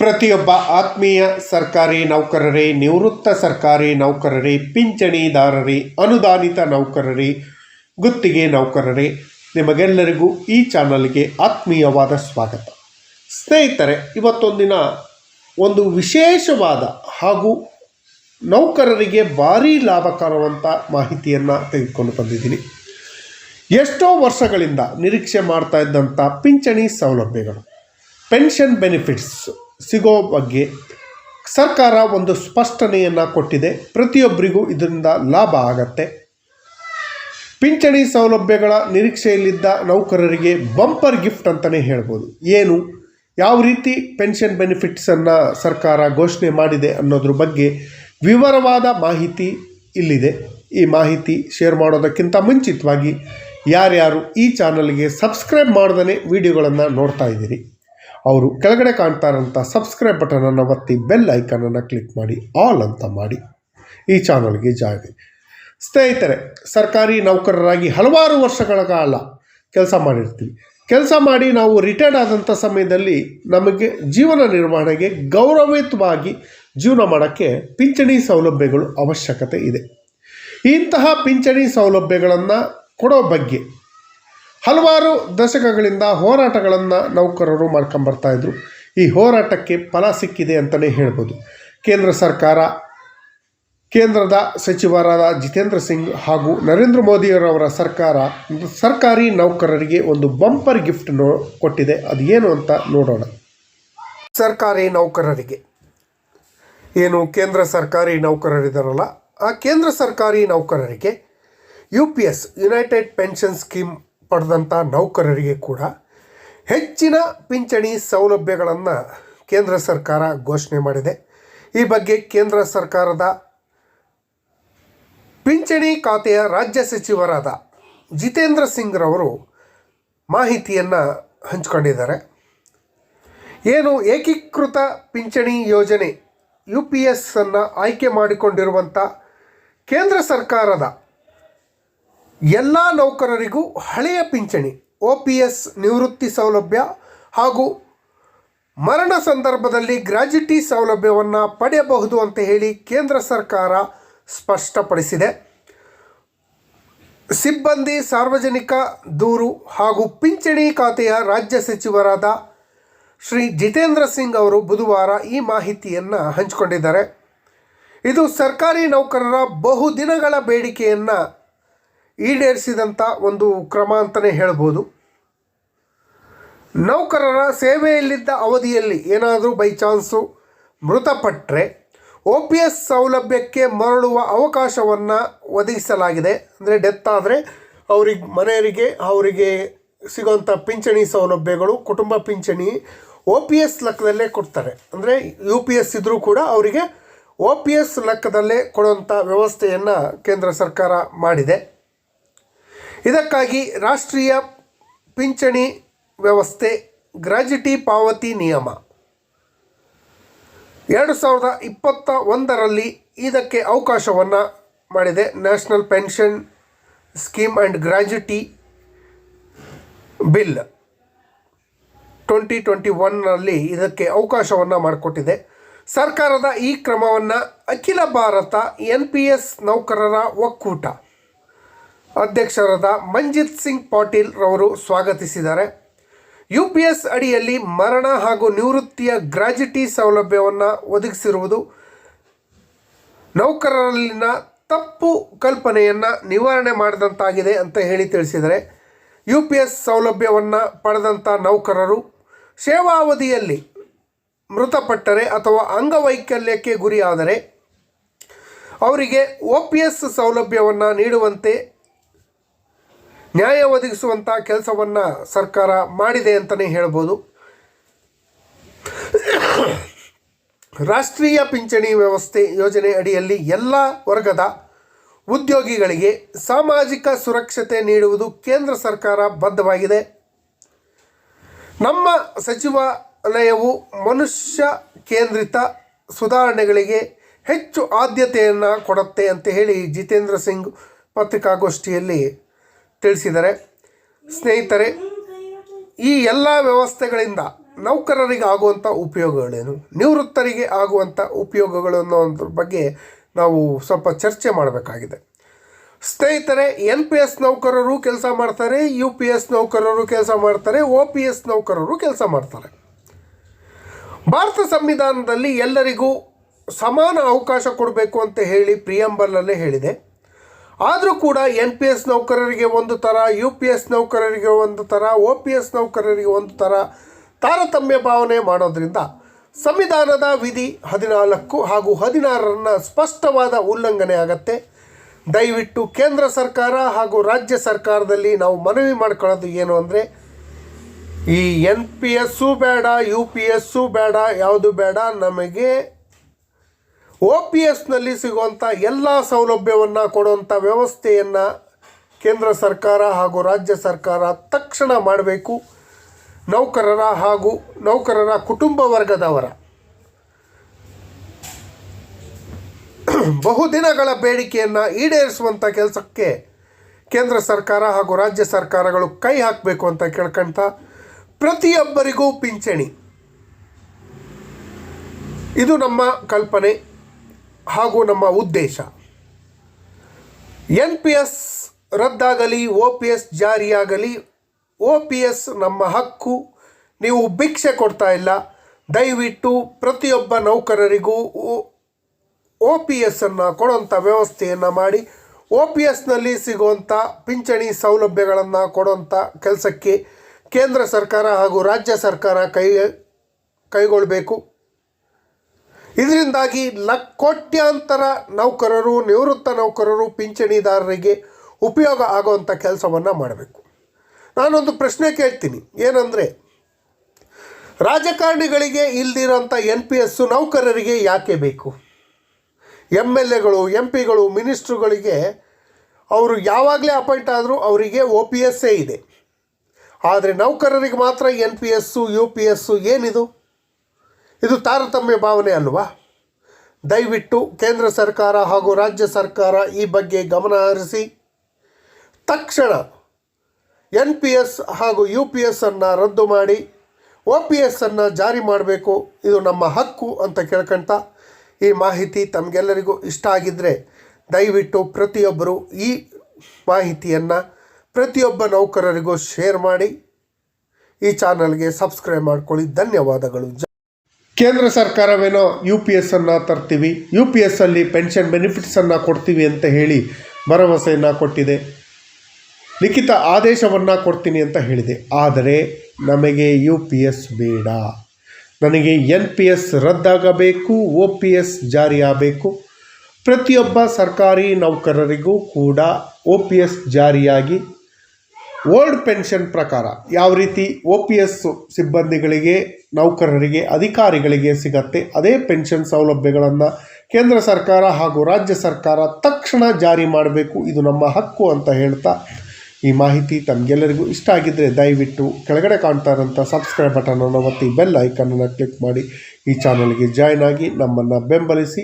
ಪ್ರತಿಯೊಬ್ಬ ಆತ್ಮೀಯ ಸರ್ಕಾರಿ ನೌಕರರೇ, ನಿವೃತ್ತ ಸರ್ಕಾರಿ ನೌಕರರೇ, ಪಿಂಚಣಿದಾರರೇ, ಅನುದಾನಿತ ನೌಕರರೇ, ಗುತ್ತಿಗೆ ನೌಕರರೇ, ನಿಮಗೆಲ್ಲರಿಗೂ ಈ ಚಾನಲ್ಗೆ ಆತ್ಮೀಯವಾದ ಸ್ವಾಗತ. ಸ್ನೇಹಿತರೆ, ಇವತ್ತೊಂದಿನ ಒಂದು ವಿಶೇಷವಾದ ಹಾಗೂ ನೌಕರರಿಗೆ ಭಾರೀ ಲಾಭಕರವಂಥ ಮಾಹಿತಿಯನ್ನು ತೆಗೆದುಕೊಂಡು ಬಂದಿದ್ದೀನಿ. ಎಷ್ಟೋ ವರ್ಷಗಳಿಂದ ನಿರೀಕ್ಷೆ ಮಾಡ್ತಾ ಇದ್ದಂಥ ಪಿಂಚಣಿ ಸೌಲಭ್ಯಗಳು, ಪೆನ್ಷನ್ ಬೆನಿಫಿಟ್ಸ್ ಸಿಗೋ ಬಗ್ಗೆ ಸರ್ಕಾರ ಒಂದು ಸ್ಪಷ್ಟನೆಯನ್ನು ಕೊಟ್ಟಿದೆ. ಪ್ರತಿಯೊಬ್ಬರಿಗೂ ಇದರಿಂದ ಲಾಭ ಆಗತ್ತೆ. ಪಿಂಚಣಿ ಸೌಲಭ್ಯಗಳ ನಿರೀಕ್ಷೆಯಲ್ಲಿದ್ದ ನೌಕರರಿಗೆ ಬಂಪರ್ ಗಿಫ್ಟ್ ಅಂತಲೇ ಹೇಳ್ಬೋದು. ಏನು? ಯಾವ ರೀತಿ ಪೆನ್ಷನ್ ಬೆನಿಫಿಟ್ಸನ್ನು ಸರ್ಕಾರ ಘೋಷಣೆ ಮಾಡಿದೆ ಅನ್ನೋದ್ರ ಬಗ್ಗೆ ವಿವರವಾದ ಮಾಹಿತಿ ಇಲ್ಲಿದೆ. ಈ ಮಾಹಿತಿ ಶೇರ್ ಮಾಡೋದಕ್ಕಿಂತ ಮುಂಚಿತವಾಗಿ ಯಾರ್ಯಾರು ಈ ಚಾನಲ್ಗೆ ಸಬ್ಸ್ಕ್ರೈಬ್ ಮಾಡ್ದೇ ವಿಡಿಯೋಗಳನ್ನು ನೋಡ್ತಾ ಇದ್ದೀರಿ. ಅವರು ಕೆಳಗಡೆ ಕಾಣ್ತಾ ಇರೋಂಥ ಸಬ್ಸ್ಕ್ರೈಬ್ ಬಟನನ್ನು ಒತ್ತಿ ಬೆಲ್ ಐಕನನ್ನು ಕ್ಲಿಕ್ ಮಾಡಿ ಆಲ್ ಅಂತ ಮಾಡಿ. ಈ ಚಾನಲ್ಗೆ ಜಾಯಿನ್ ಸ್ನೇಹಿತರೆ, ಸರ್ಕಾರಿ ನೌಕರರಾಗಿ ಹಲವಾರು ವರ್ಷಗಳ ಕಾಲ ಕೆಲಸ ಮಾಡಿರ್ತೀವಿ. ಕೆಲಸ ಮಾಡಿ ನಾವು ರಿಟೈರ್ಡ್ ಆದಂಥ ಸಮಯದಲ್ಲಿ ನಮಗೆ ಜೀವನ ನಿರ್ವಹಣೆಗೆ ಗೌರವಯುತವಾಗಿ ಜೀವನ ಮಾಡೋಕ್ಕೆ ಪಿಂಚಣಿ ಸೌಲಭ್ಯಗಳು ಅವಶ್ಯಕತೆ ಇದೆ. ಇಂತಹ ಪಿಂಚಣಿ ಸೌಲಭ್ಯಗಳನ್ನು ಕೊಡೋ ಬಗ್ಗೆ ಹಲವಾರು ದಶಕಗಳಿಂದ ಹೋರಾಟಗಳನ್ನು ನೌಕರರು ಮಾಡ್ಕೊಂಬರ್ತಾ ಇದ್ರು. ಈ ಹೋರಾಟಕ್ಕೆ ಫಲ ಸಿಕ್ಕಿದೆ ಅಂತಲೇ ಹೇಳ್ಬೋದು. ಕೇಂದ್ರ ಸರ್ಕಾರ, ಕೇಂದ್ರದ ಸಚಿವರಾದ ಜಿತೇಂದ್ರ ಸಿಂಗ್ ಹಾಗೂ ನರೇಂದ್ರ ಮೋದಿಯವರವರ ಸರ್ಕಾರ ಸರ್ಕಾರಿ ನೌಕರರಿಗೆ ಒಂದು ಬಂಪರ್ ಗಿಫ್ಟ್ ನೋ ಕೊಟ್ಟಿದೆ. ಅದು ಏನು ಅಂತ ನೋಡೋಣ. ಸರ್ಕಾರಿ ನೌಕರರಿಗೆ. ಏನು ಕೇಂದ್ರ ಸರ್ಕಾರಿ ನೌಕರರಿದ್ದಾರಲ್ಲ ಆ ಕೇಂದ್ರ ಸರ್ಕಾರಿ ನೌಕರರಿಗೆ U P S united pension scheme ಪಡೆದಂಥ ನೌಕರರಿಗೆ ಕೂಡ ಹೆಚ್ಚಿನ ಪಿಂಚಣಿ ಸೌಲಭ್ಯಗಳನ್ನು ಕೇಂದ್ರ ಸರ್ಕಾರ ಘೋಷಣೆ ಮಾಡಿದೆ. ಈ ಬಗ್ಗೆ ಕೇಂದ್ರ ಸರ್ಕಾರದ ಪಿಂಚಣಿ ಖಾತೆಯ ರಾಜ್ಯ ಸಚಿವರಾದ ಜಿತೇಂದ್ರ ಸಿಂಗ್ರವರು ಮಾಹಿತಿಯನ್ನು ಹಂಚಿಕೊಂಡಿದ್ದಾರೆ. ಏನು ಏಕೀಕೃತ ಪಿಂಚಣಿ ಯೋಜನೆ ಯು ಪಿ ಎಸ್ ಅನ್ನು ಆಯ್ಕೆ ಮಾಡಿಕೊಂಡಿರುವಂಥ ಕೇಂದ್ರ ಸರ್ಕಾರದ ಎಲ್ಲ ನೌಕರರಿಗೂ ಹಳೆಯ ಪಿಂಚಣಿ ಒ ಪಿ ಎಸ್ ನಿವೃತ್ತಿ ಸೌಲಭ್ಯ ಹಾಗೂ ಮರಣ ಸಂದರ್ಭದಲ್ಲಿ ಗ್ರಾಜ್ಯುಟಿ ಸೌಲಭ್ಯವನ್ನು ಪಡೆಯಬಹುದು ಅಂತ ಹೇಳಿ ಕೇಂದ್ರ ಸರ್ಕಾರ ಸ್ಪಷ್ಟಪಡಿಸಿದೆ. ಸಿಬ್ಬಂದಿ, ಸಾರ್ವಜನಿಕ, ದೂರು ಹಾಗೂ ಪಿಂಚಣಿ ಖಾತೆಯ ರಾಜ್ಯ ಸಚಿವರಾದ ಶ್ರೀ ಜಿತೇಂದ್ರ ಸಿಂಗ್ ಅವರು ಬುಧವಾರ ಈ ಮಾಹಿತಿಯನ್ನು ಹಂಚಿಕೊಂಡಿದ್ದಾರೆ. ಇದು ಸರ್ಕಾರಿ ನೌಕರರ ಬಹುದಿನಗಳ ಬೇಡಿಕೆಯನ್ನು ಈಡೇರಿಸಿದಂಥ ಒಂದು ಕ್ರಮ ಅಂತಲೇ ಹೇಳ್ಬೋದು. ನೌಕರರ ಸೇವೆಯಲ್ಲಿದ್ದ ಅವಧಿಯಲ್ಲಿ ಏನಾದರೂ ಬೈ ಚಾನ್ಸು ಮೃತಪಟ್ಟರೆ ಒ ಪಿ ಎಸ್ ಸೌಲಭ್ಯಕ್ಕೆ ಮರಳುವ ಅವಕಾಶವನ್ನು ಒದಗಿಸಲಾಗಿದೆ. ಅಂದರೆ ಡೆತ್ ಆದರೆ ಅವ್ರಿಗೆ ಮನೆಯವರಿಗೆ, ಅವರಿಗೆ ಸಿಗೋಂಥ ಪಿಂಚಣಿ ಸೌಲಭ್ಯಗಳು, ಕುಟುಂಬ ಪಿಂಚಣಿ ಒ ಪಿ ಎಸ್ ಲೆಕ್ಕದಲ್ಲೇ ಕೊಡ್ತಾರೆ. ಅಂದರೆ ಯು ಪಿ ಎಸ್ ಇದ್ದರೂ ಕೂಡ ಅವರಿಗೆ ಒ ಪಿ ಎಸ್ ಲೆಕ್ಕದಲ್ಲೇ ಕೊಡುವಂಥ ವ್ಯವಸ್ಥೆಯನ್ನು ಕೇಂದ್ರ ಸರ್ಕಾರ ಮಾಡಿದೆ. ಇದಕ್ಕಾಗಿ ರಾಷ್ಟ್ರೀಯ ಪಿಂಚಣಿ ವ್ಯವಸ್ಥೆ ಗ್ರಾಜ್ಯುಟಿ ಪಾವತಿ ನಿಯಮ. ಎರಡು ಸಾವಿರದ ಇಪ್ಪತ್ತ ಒಂದರಲ್ಲಿ ಇದಕ್ಕೆ ಅವಕಾಶವನ್ನು ಮಾಡಿದೆ national pension scheme and gratuity bill. Twenty twenty ಒನ್ನಲ್ಲಿ ಇದಕ್ಕೆ ಅವಕಾಶವನ್ನು ಮಾಡಿಕೊಟ್ಟಿದೆ. ಸರ್ಕಾರದ ಈ ಕ್ರಮವನ್ನು ಅಖಿಲ ಭಾರತ ಎನ್ ಪಿ ಎಸ್ ನೌಕರರ ಒಕ್ಕೂಟ. ಅಧ್ಯಕ್ಷರಾದ ಮಂಜಿತ್ ಸಿಂಗ್ ಪಾಟೀಲ್ ರವರು ಸ್ವಾಗತಿಸಿದ್ದಾರೆ. ಯು ಪಿ ಎಸ್ ಅಡಿಯಲ್ಲಿ ಮರಣ ಹಾಗೂ ನಿವೃತ್ತಿಯ ಗ್ರಾಜ್ಯುಟಿ ಸೌಲಭ್ಯವನ್ನು ಒದಗಿಸಿರುವುದು ನೌಕರರಲ್ಲಿನ ತಪ್ಪು ಕಲ್ಪನೆಯನ್ನು ನಿವಾರಣೆ ಮಾಡಿದಂತಾಗಿದೆ ಅಂತ ಹೇಳಿ ತಿಳಿಸಿದರೆ ಯು ಪಿ ಎಸ್ ಸೌಲಭ್ಯವನ್ನು ಪಡೆದಂಥ ನೌಕರರು ಸೇವಾವಧಿಯಲ್ಲಿ ಮೃತಪಟ್ಟರೆ ಅಥವಾ ಅಂಗವೈಕಲ್ಯಕ್ಕೆ ಗುರಿಯಾದರೆ ಅವರಿಗೆ ಒ ಪಿ ಎಸ್ ಸೌಲಭ್ಯವನ್ನು ನೀಡುವಂತೆ ನ್ಯಾಯ ಒದಗಿಸುವಂಥ ಕೆಲಸವನ್ನು ಸರ್ಕಾರ ಮಾಡಿದೆ ಅಂತಲೇ ಹೇಳ್ಬೋದು. ರಾಷ್ಟ್ರೀಯ ಪಿಂಚಣಿ ವ್ಯವಸ್ಥೆ ಯೋಜನೆ ಅಡಿಯಲ್ಲಿ ಎಲ್ಲ ವರ್ಗದ ಉದ್ಯೋಗಿಗಳಿಗೆ ಸಾಮಾಜಿಕ ಸುರಕ್ಷತೆ ನೀಡುವುದು ಕೇಂದ್ರ ಸರ್ಕಾರ ಬದ್ಧವಾಗಿದೆ. ನಮ್ಮ ಸಚಿವಾಲಯವು ಮನುಷ್ಯ ಕೇಂದ್ರಿತ ಸುಧಾರಣೆಗಳಿಗೆ ಹೆಚ್ಚು ಆದ್ಯತೆಯನ್ನು ಕೊಡುತ್ತೆ ಅಂತ ಹೇಳಿ ಜಿತೇಂದ್ರ ಸಿಂಗ್ ಪತ್ರಿಕಾಗೋಷ್ಠಿಯಲ್ಲಿ ತಿಳಿಸಿದ್ದಾರೆ ಸ್ನೇಹಿತರೆ, ಈ ಎಲ್ಲ ವ್ಯವಸ್ಥೆಗಳಿಂದ ನೌಕರರಿಗೆ ಆಗುವಂಥ ಉಪಯೋಗಗಳೇನು? ನಿವೃತ್ತರಿಗೆ ಆಗುವಂಥ ಉಪಯೋಗಗಳು ಅನ್ನೋದ್ರ ಬಗ್ಗೆ ನಾವು ಸ್ವಲ್ಪ ಚರ್ಚೆ ಮಾಡಬೇಕಾಗಿದೆ. ಸ್ನೇಹಿತರೆ ಎನ್ ಪಿ ಎಸ್ ನೌಕರರು ಕೆಲಸ ಮಾಡ್ತಾರೆ ಯು ಪಿ ಎಸ್ ನೌಕರರು ಕೆಲಸ ಮಾಡ್ತಾರೆ ಒ ಪಿ ಎಸ್ ನೌಕರರು ಕೆಲಸ ಮಾಡ್ತಾರೆ. ಭಾರತ ಸಂವಿಧಾನದಲ್ಲಿ ಎಲ್ಲರಿಗೂ ಸಮಾನ ಅವಕಾಶ ಕೊಡಬೇಕು ಅಂತ ಹೇಳಿ ಪ್ರಿಯಂಬರ್ನಲ್ಲೇ ಹೇಳಿದೆ. ಆದರೂ ಕೂಡ ಎನ್ ಪಿ ಎಸ್ ನೌಕರರಿಗೆ ಒಂದು ಥರ, ಯು ಪಿ ಎಸ್ ನೌಕರರಿಗೆ ಒಂದು ಥರ ಒ ಪಿ ಎಸ್ ನೌಕರರಿಗೆ ಒಂದು ಥರ ತಾರತಮ್ಯ ಭಾವನೆ ಮಾಡೋದ್ರಿಂದ ಸಂವಿಧಾನದ ವಿಧಿ ಹದಿನಾಲ್ಕು ಹಾಗೂ ಹದಿನಾರರನ್ನು ಸ್ಪಷ್ಟವಾದ ಉಲ್ಲಂಘನೆ ಆಗತ್ತೆ. ದಯವಿಟ್ಟು ಕೇಂದ್ರ ಸರ್ಕಾರ ಹಾಗೂ ರಾಜ್ಯ ಸರ್ಕಾರದಲ್ಲಿ ನಾವು ಮನವಿ ಮಾಡ್ಕೊಳ್ಳೋದು ಏನು ಅಂದರೆ, ಈ ಎನ್ ಪಿ ಎಸ್ಸು ಬೇಡ, ಯು ಪಿ ಎಸ್ಸು ಬೇಡ, ಯಾವುದು ಬೇಡ, ನಮಗೆ ಒ ಪಿ ಎಸ್ನಲ್ಲಿ ಸಿಗುವಂಥ ಎಲ್ಲ ಸೌಲಭ್ಯವನ್ನು ಕೊಡುವಂಥ ವ್ಯವಸ್ಥೆಯನ್ನು ಕೇಂದ್ರ ಸರ್ಕಾರ ಹಾಗೂ ರಾಜ್ಯ ಸರ್ಕಾರ ತಕ್ಷಣ ಮಾಡಬೇಕು. ನೌಕರರ ಹಾಗೂ ನೌಕರರ ಕುಟುಂಬ ವರ್ಗದವರ. ಬಹುದಿನಗಳ ಬೇಡಿಕೆಯನ್ನು ಈಡೇರಿಸುವಂಥ ಕೆಲಸಕ್ಕೆ ಕೇಂದ್ರ ಸರ್ಕಾರ ಹಾಗೂ ರಾಜ್ಯ ಸರ್ಕಾರಗಳು ಕೈ ಹಾಕಬೇಕು ಅಂತ ಕೇಳ್ಕೊಂತ ಪ್ರತಿಯೊಬ್ಬರಿಗೂ ಪಿಂಚಣಿ. ಇದು ನಮ್ಮ ಕಲ್ಪನೆ. ಹಾಗೂ ನಮ್ಮ ಉದ್ದೇಶ. ಎನ್ ಪಿ ಎಸ್ ರದ್ದಾಗಲಿ, ಒ ಪಿ ಎಸ್ ಜಾರಿಯಾಗಲಿ, ಒ ಪಿ ಎಸ್ ನಮ್ಮ ಹಕ್ಕು, ನೀವು ಭಿಕ್ಷೆ ಕೊಡ್ತಾ ಇಲ್ಲ. ದಯವಿಟ್ಟು ಪ್ರತಿಯೊಬ್ಬ ನೌಕರರಿಗೂ ಒ ಪಿ ಎಸ್ಸನ್ನು ಕೊಡುವಂಥ ವ್ಯವಸ್ಥೆಯನ್ನು ಮಾಡಿ. ಒ ಪಿ ಎಸ್ನಲ್ಲಿ ಸಿಗುವಂಥ ಪಿಂಚಣಿ ಸೌಲಭ್ಯಗಳನ್ನು ಕೊಡುವಂಥ ಕೆಲಸಕ್ಕೆ ಕೇಂದ್ರ ಸರ್ಕಾರ ಹಾಗೂ ರಾಜ್ಯ ಸರ್ಕಾರ ಕೈ ಕೈಗೊಳ್ಳಬೇಕು ಇದರಿಂದಾಗಿ ಲ ಕೋಟ್ಯಾಂತರ ನೌಕರರು, ನಿವೃತ್ತ ನೌಕರರು, ಪಿಂಚಣಿದಾರರಿಗೆ ಉಪಯೋಗ ಆಗುವಂಥ ಕೆಲಸವನ್ನು ಮಾಡಬೇಕು. ನಾನೊಂದು ಪ್ರಶ್ನೆ ಕೇಳ್ತೀನಿ. ಏನಂದರೆ, ರಾಜಕಾರಣಿಗಳಿಗೆ ಇಲ್ದಿರೋಂಥ ಎನ್ ಪಿ ಎಸ್ಸು ನೌಕರರಿಗೆ ಯಾಕೆ ಬೇಕು? ಎಂ ಎಲ್ ಎಗಳು ಎಂ ಪಿಗಳು ಮಿನಿಸ್ಟ್ರುಗಳಿಗೆ ಅವರು ಯಾವಾಗಲೇ ಅಪಾಯಿಂಟ್ ಆದರೂ ಅವರಿಗೆ ಒ ಪಿ ಎಸ್ಸೇ ಇದೆ. ಆದರೆ ನೌಕರರಿಗೆ ಮಾತ್ರ N P S U P S ಏನಿದು? ಇದು ತಾರತಮ್ಯ ಭಾವನೆ ಅಲ್ವಾ? ದಯವಿಟ್ಟು ಕೇಂದ್ರ ಸರ್ಕಾರ ಹಾಗೂ ರಾಜ್ಯ ಸರ್ಕಾರ ಈ ಬಗ್ಗೆ ಗಮನ ಹರಿಸಿ. ತಕ್ಷಣ ಎನ್ ಪಿ ಎಸ್ ಹಾಗೂ ಯು ಪಿ ಎಸ್ ಅನ್ನು ರದ್ದು ಮಾಡಿ, ಒ ಪಿ ಎಸ್ ಅನ್ನು ಜಾರಿ ಮಾಡಬೇಕು. ಇದು ನಮ್ಮ ಹಕ್ಕು ಅಂತ ಕೇಳ್ಕೊಂತ ಈ ಮಾಹಿತಿ ತಮಗೆಲ್ಲರಿಗೂ ಇಷ್ಟ ಆಗಿದ್ದರೆ ದಯವಿಟ್ಟು ಪ್ರತಿಯೊಬ್ಬರು ಈ ಮಾಹಿತಿಯನ್ನು ಪ್ರತಿಯೊಬ್ಬ ನೌಕರರಿಗೂ ಶೇರ್ ಮಾಡಿ. ಈ ಚಾನಲ್ಗೆ ಸಬ್ಸ್ಕ್ರೈಬ್ ಮಾಡ್ಕೊಳ್ಳಿ. ಧನ್ಯವಾದಗಳು. ಕೇಂದ್ರ ಸರ್ಕಾರವೇನೋ ಯು ಪಿ ಎಸ್ ಅನ್ನು ತರ್ತೀವಿ ಯು ಪಿ ಎಸ್ಸಲ್ಲಿ ಪೆನ್ಷನ್ ಬೆನಿಫಿಟ್ಸನ್ನು ಕೊಡ್ತೀವಿ ಅಂತ ಹೇಳಿ ಭರವಸೆಯನ್ನು ಕೊಟ್ಟಿದೆ. ಲಿಖಿತ ಆದೇಶವನ್ನು ಕೊಡ್ತೀನಿ ಅಂತ ಹೇಳಿದೆ. ಆದರೆ ನಮಗೆ ಯು ಪಿ ಎಸ್ ಬೇಡ. ನನಗೆ ಎನ್ ಪಿ ಎಸ್ ರದ್ದಾಗಬೇಕು ಒ ಪಿ ಎಸ್ ಜಾರಿಯಾಗಬೇಕು. ಪ್ರತಿಯೊಬ್ಬ ಸರ್ಕಾರಿ ನೌಕರರಿಗೂ ಕೂಡ ಒ ಪಿ ಎಸ್ ಜಾರಿಯಾಗಿ ಓಲ್ಡ್ ಪೆನ್ಷನ್ ಪ್ರಕಾರ ಯಾವ ರೀತಿ ಒ ಪಿ ಎಸ್ ಸಿಬ್ಬಂದಿಗಳಿಗೆ, ನೌಕರರಿಗೆ, ಅಧಿಕಾರಿಗಳಿಗೆ ಸಿಗತ್ತೆ, ಅದೇ ಪೆನ್ಷನ್ ಸೌಲಭ್ಯಗಳನ್ನು ಕೇಂದ್ರ ಸರ್ಕಾರ ಹಾಗೂ ರಾಜ್ಯ ಸರ್ಕಾರ ತಕ್ಷಣ ಜಾರಿ ಮಾಡಬೇಕು, ಇದು ನಮ್ಮ ಹಕ್ಕು ಅಂತ ಹೇಳ್ತಾ ಈ ಮಾಹಿತಿ ತಮಗೆಲ್ಲರಿಗೂ ಇಷ್ಟ ಆಗಿದ್ದರೆ ದಯವಿಟ್ಟು ಕೆಳಗಡೆ ಕಾಣ್ತಾ ಇರೋಂಥ ಸಬ್ಸ್ಕ್ರೈಬ್ ಬಟನನ್ನು ಒತ್ತಿ ಬೆಲ್ ಐಕನನ್ನು ಕ್ಲಿಕ್ ಮಾಡಿ ಈ ಚಾನಲ್ಗೆ ಜಾಯ್ನ್ ಆಗಿ ನಮ್ಮನ್ನು ಬೆಂಬಲಿಸಿ.